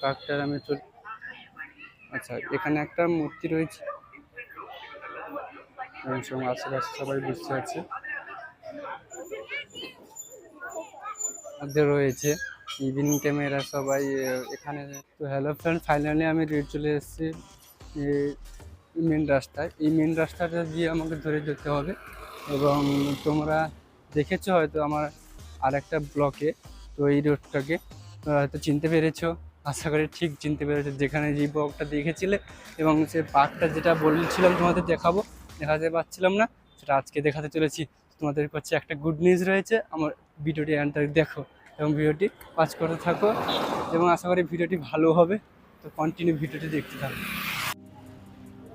পার্কটার আমি চল আচ্ছা এখানে একটা মূর্তি রয়েছে। এবং আশেপাশে সবাই বসে আছে। রয়েছে। ইভিনিং টাইমে এরা সবাই এখানে তো হ্যালো ফ্রেন্ড ফাইনালি আমি রেড চলে এসেছি। মেন রাস্তায়। এই মেন রাস্তাটা দিয়ে আমাকে ধরে যেতে হবে। এবং তোমরা দেখেছ হয়তো আমার আর একটা ব্লকে, তো এই রোডটাকে হয়তো চিনতে পেরেছ। আশা করি ঠিক চিনতে পেরেছ। যেখানে যে ব্লকটা দেখেছিলে এবং সে পার্কটা যেটা বলছিলাম তোমাদের দেখাবো, দেখাতে পারছিলাম না, সেটা আজকে দেখাতে চলেছি। তোমাদের কাছে একটা গুড নিউজ রয়েছে, আমার ভিডিওটি এন্টার দেখো এবং ভিডিওটি ওয়াচ করতে থাকো এবং আশা করি ভিডিওটি ভালো হবে। তো কন্টিনিউ ভিডিওটি দেখতে থাকো।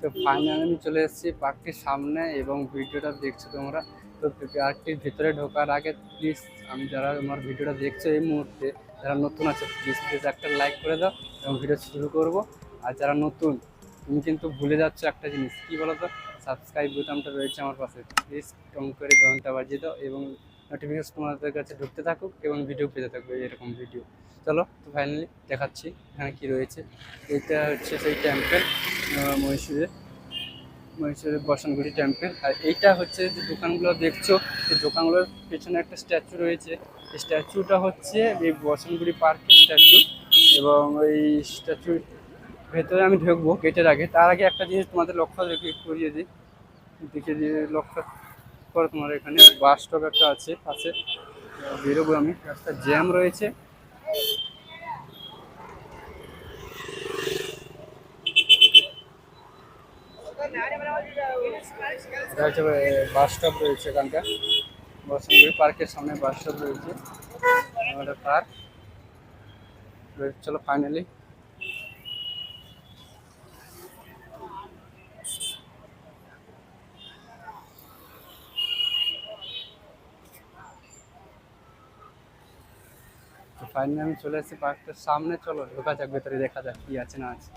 তো ফাইনালি আমি চলে এসেছি পার্কটির সামনে এবং ভিডিওটা দেখছ তোমরা। তো পার্কটির ভিতরে ঢোকার আগে প্লিজ আমি যারা আমার ভিডিওটা দেখছ এই মুহূর্তে যারা নতুন আছে প্লিজ প্লিজ একটা লাইক করে দাও এবং ভিডিও শুরু করব। আর যারা নতুন, তুমি কিন্তু ভুলে যাচ্ছ একটা জিনিস। কী বলো তো সাবস্ক্রাইব বোতামটা রয়েছে আমার পাশে। প্লিজ টং করে ঘণ্টা বাজিয়ে দাও এবং নোটিফিকেশন তোমাদের কাছে ঢুকতে থাকুক এবং ভিডিও পেতে থাকবে এরকম ভিডিও চলো, তো ফাইনালি দেখাচ্ছি এখানে কী রয়েছে। এটা হচ্ছে সেই টেম্পেল মহীশূরের। মহীশূরের বসনগুড়ি টেম্পেল আর এইটা হচ্ছে যে দোকানগুলো দেখছ সেই দোকানগুলোর পেছনে একটা স্ট্যাচু রয়েছে। স্ট্যাচুটা হচ্ছে এই বসনগুড়ি পার্কের স্ট্যাচু এবং এই স্ট্যাচুর ভেতরে আমি ঢুকবো গেটের আগে। তার আগে একটা জিনিস তোমাদের লক্ষ্য করিয়ে দিই। দেখে দিয়ে লক্ষ্য করো তোমার এখানে। বাস স্টপ একটা আছে, পাশে। বেরোবো আমি। রাস্তা জ্যাম রয়েছে। এটা হচ্ছে বাস স্টপ রয়েছে এখানকার। বসন্তগুড়ি পার্কের সামনে বাস স্টপ রয়েছে। আমাদের পার্ক। চলো ফাইনালি। ফাইনালি আমি চলে এসেছি পার্কটার সামনে। চলো, ঢোকা যাক, ভেতরে দেখা যাক কি আছে না আছে।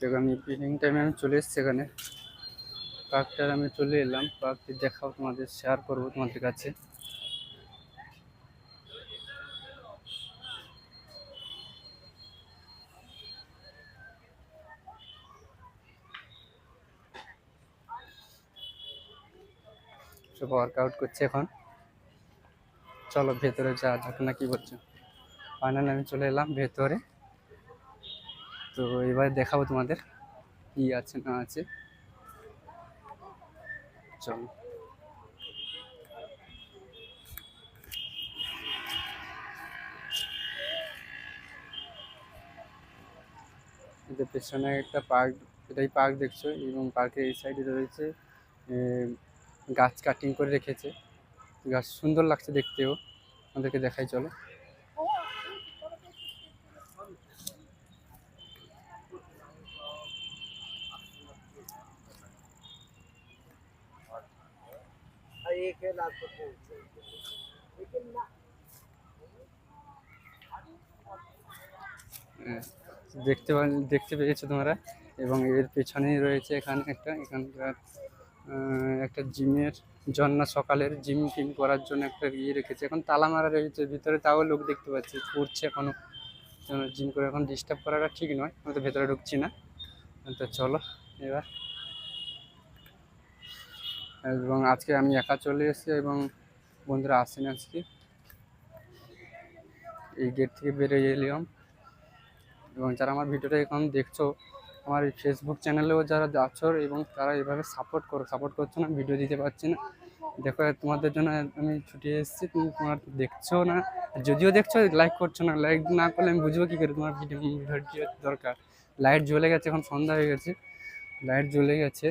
যখন ইভিনিং টাইমে আমি চলে এসেছি এখানে। পার্কটার আমি চলে এলাম। পার্কটি দেখাও তোমাদের শেয়ার করব তোমাদের কাছে। ওয়ার্কআউট করছে এখন। চলো ভেতরে যা যাক না কি বলছো। ফাইনাল আমি চলে এলাম ভেতরে। তো এবার দেখাবো তোমাদের কি আছে, না আছে। চলো। পেছনে একটা পার্ক, এটাই পার্ক দেখছ, এবং পার্কের এই সাইডে রয়েছে গাছ কাটিং করে রেখেছে। গাছ সুন্দর লাগছে দেখতেও। আমাদেরকে দেখাই, চলো। হ্যাঁ, দেখতে পা- দেখতে পেয়েছ তোমরা? এবং এর পেছনেই রয়েছে এখানে একটা এখানকার একটা জিমের জন্য সকালের জিম টিম করার জন্য একটা ইয়ে রেখেছে। এখন তালা মারা রয়েছে ভিতরে তাও লোক দেখতে পাচ্ছি করছে এখনও। জিম করে এখন ডিস্টার্ব করাটা ঠিক নয় আমি তো ভেতরে ঢুকছি না। তো চলো এবার এবং আজকে আমি একা চলে এসেছি এবং বন্ধুরা আসেনি আজকে। এই গেট থেকে বেরিয়ে এলাম। এবং যারা আমার ভিডিওটা এখন দেখছ, আমার এই ফেসবুক চ্যানেলেও যারা আছো এবং তারা এভাবে সাপোর্ট করো সাপোর্ট করছ না ভিডিও দিতে পারছি না। দেখো, তোমাদের জন্য আমি ছুটে এসেছি, তুমি তোমার দেখছ না। যদিও দেখছ লাইক করছ না লাইক না করলে আমি বুঝব কী করে তোমার ভিডিও ভিডিও দরকার। লাইট জ্বলে গেছে, এখন সন্ধ্যা হয়ে গেছে। লাইট জ্বলে গেছে।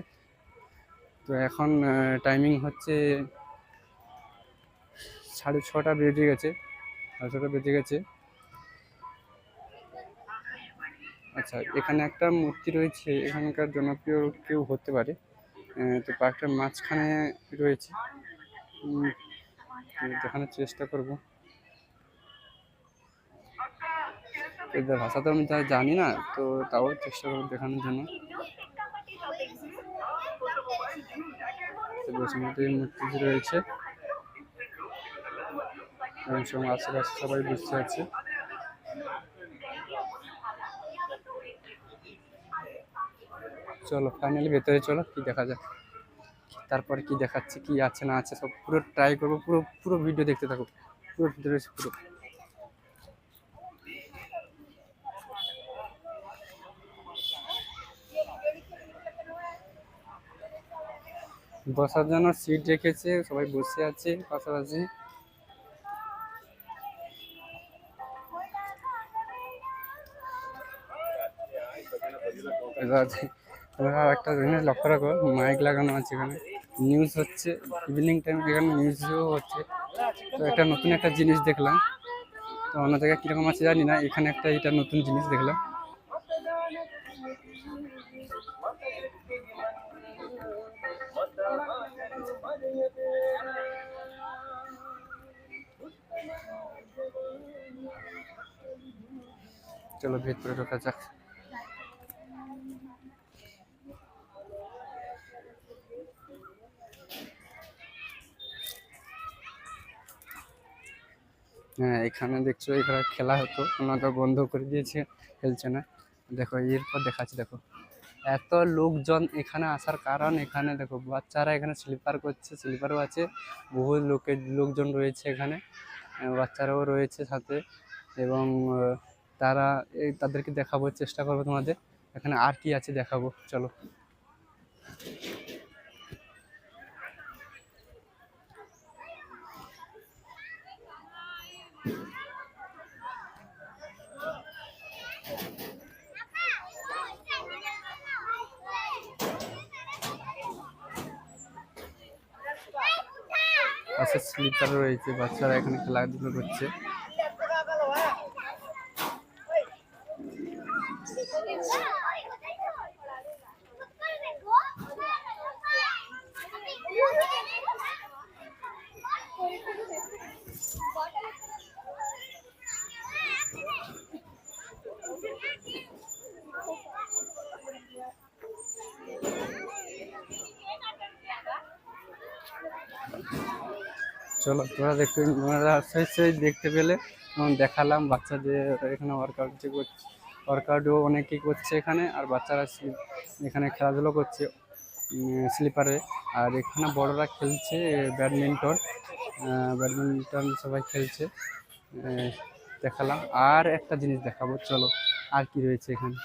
তো এখন টাইমিং হচ্ছে সাড়ে ছটা বেজে গেছে, সাড়ে ছটা বেজে গেছে। আচ্ছা এখানে একটা মূর্তি রয়েছে, এখানকার জনপ্রিয় কেউ হতে পারে। তো পার্কটার মাঝখানে রয়েছে। দেখানোর চেষ্টা করব। ভাষা তো আমি তা জানি না, তো তাও চেষ্টা করব দেখানোর জন্য। তো বসুমতীর মূর্তি রয়েছে। আশেপাশে সবাই বসে আছে। চলো ফাইনালি ভেতরে চলো, কি দেখা যাক। তারপর কি দেখাচ্ছে, কি আছে না আছে, সব পুরো ট্রাই করব, পুরো পুরো ভিডিও দেখতে থাকো। পুরো ভিতরে পুরো। বসার জন্য সিট রেখেছে, সবাই বসে আছে পাশাপাশি। তোমরা একটা জিনিস লক্ষ্য রাখো মাইক লাগানো আছে এখানে। নিউজ হচ্ছে ইভিনিং টাইম এখানে নিউজও হচ্ছে। তো একটা নতুন একটা জিনিস দেখলাম। তো অন্য জায়গায় কীরকম আছে জানি না, এখানে একটা এটা নতুন জিনিস দেখলাম। চলো ভেতরে ঢোকা যাক। হ্যাঁ এখানে দেখছ, এখানে খেলা হতো। ওনারা বন্ধ করে দিয়েছে, খেলছে না। দেখো, এরপর দেখাচ্ছি, দেখো। এত লোকজন এখানে আসার কারণ এখানে, দেখো, বাচ্চারা এখানে স্লিপার করছে, স্লিপারও আছে। বহু লোকের, লোকজন রয়েছে এখানে। বাচ্চারাও রয়েছে সাথে। এবং তারা এই তাদেরকে দেখাবো, চেষ্টা করব তোমাদের। এখানে আর কি আছে দেখাবো, চলো। পাশে স্লিপার রয়েছে, বাচ্চারা এখানে খেলাধুলো করছে। চলো তোমরা দেখতে তোমরা সেই সেই দেখতে পেলে দেখালাম বাচ্চাদের এখানে ওয়ার্কআউট যে করছে। ওয়ার্কআউটও অনেকেই করছে এখানে, আর বাচ্চারা এখানে খেলাধুলো করছে স্লিপারে। আর এখানে বড়রা খেলছে ব্যাডমিন্টন ব্যাডমিন্টন সবাই খেলছে দেখালাম। আর একটা জিনিস দেখাবো, চলো, আর কি রয়েছে এখানে।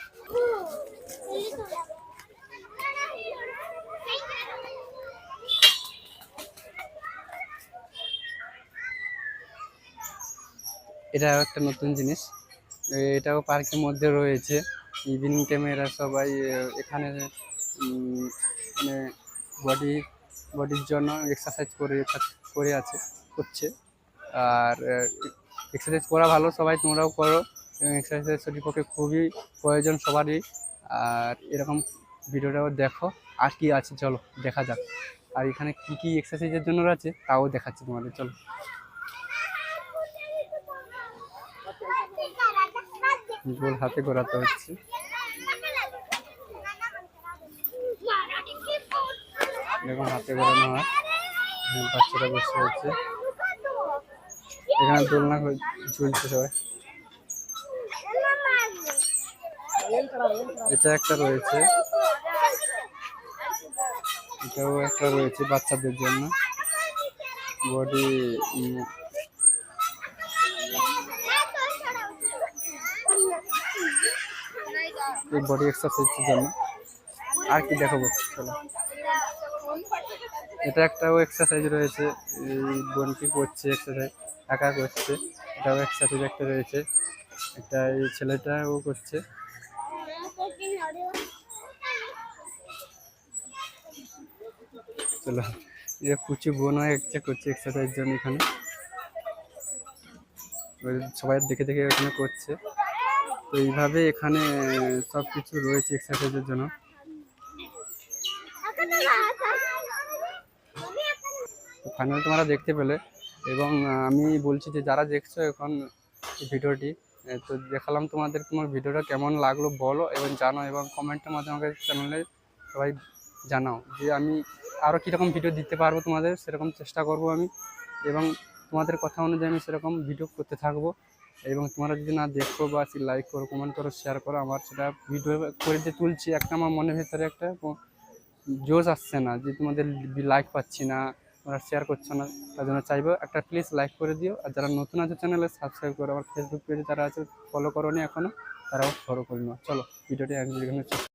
এটা একটা নতুন জিনিস। এটাও পার্কের মধ্যে রয়েছে। ইভিনিং টাইমে এরা সবাই এখানে মানে বডি বডির জন্য এক্সারসাইজ করে করে আছে, করছে। আর এক্সারসাইজ করা ভালো, সবাই তোমরাও করো। এবং এক্সারসাইজ শরীর পক্ষে খুবই প্রয়োজন সবারই। আর এরকম ভিডিওটাও দেখো, আর কি আছে, চলো, দেখা যাক। আর এখানে কি কি এক্সারসাইজের জন্য আছে তাও দেখাচ্ছি তোমাদের, চলো। গোল হাতে ঘোরাতে হচ্ছে। এরকম হাতে ঘোরানো হয়। এখানে বাচ্চারা বসে হচ্ছে এখানে দোলনা ঝুলছে সবাই। এটা একটা রয়েছে। এটাও একটা রয়েছে বাচ্চাদের জন্য। বডি এই বডি এক্সারসাইজের জন্য। আর কি দেখাবো চলো। এটা একটাও এক্সারসাইজ রয়েছে। এই বোনটি করছে এক্সারসাইজ একা করছে। এটাও এক্সারসাইজ একটা রয়েছে। একটা এই ছেলেটাও করছে। চলো এটা কুচি বোনও একটা করছে এক্সারসাইজ জন্য এখানে। সবাই দেখে দেখে এখানে করছে। তো এইভাবে এখানে সব কিছু রয়েছে এক্সারসাইজের জন্য। ফাইনাল তোমরা দেখতে পেলে। এবং আমি বলছি যে যারা দেখছ এখন ভিডিওটি তো দেখালাম তোমাদের তোমার ভিডিওটা কেমন লাগল বলো এবং জানো এবং কমেন্টের মাধ্যমে আমাকে চ্যানেলে সবাই জানাও যে আমি আরও কীরকম ভিডিও দিতে পারব তোমাদের, সেরকম চেষ্টা করব আমি। এবং তোমাদের কথা অনুযায়ী আমি সেরকম ভিডিও করতে থাকব। এবং তোমরা যদি না দেখো বা লাইক করো কমেন্ট করো শেয়ার করো, আমার সেটা ভিডিও করে যে তুলছি। একটা আমার মনের ভেতরে একটা জোশ আসছে না যে তোমাদের লাইক পাচ্ছি না, তোমরা শেয়ার করছ না, তার জন্য চাইব একটা প্লিজ লাইক করে দিও। আর যারা নতুন আছে চ্যানেলে সাবস্ক্রাইব করো। আমার ফেসবুক পেজে যারা আছে ফলো করো নি এখনও তারাও ফলো করে নাও। চলো ভিডিওটি একদিন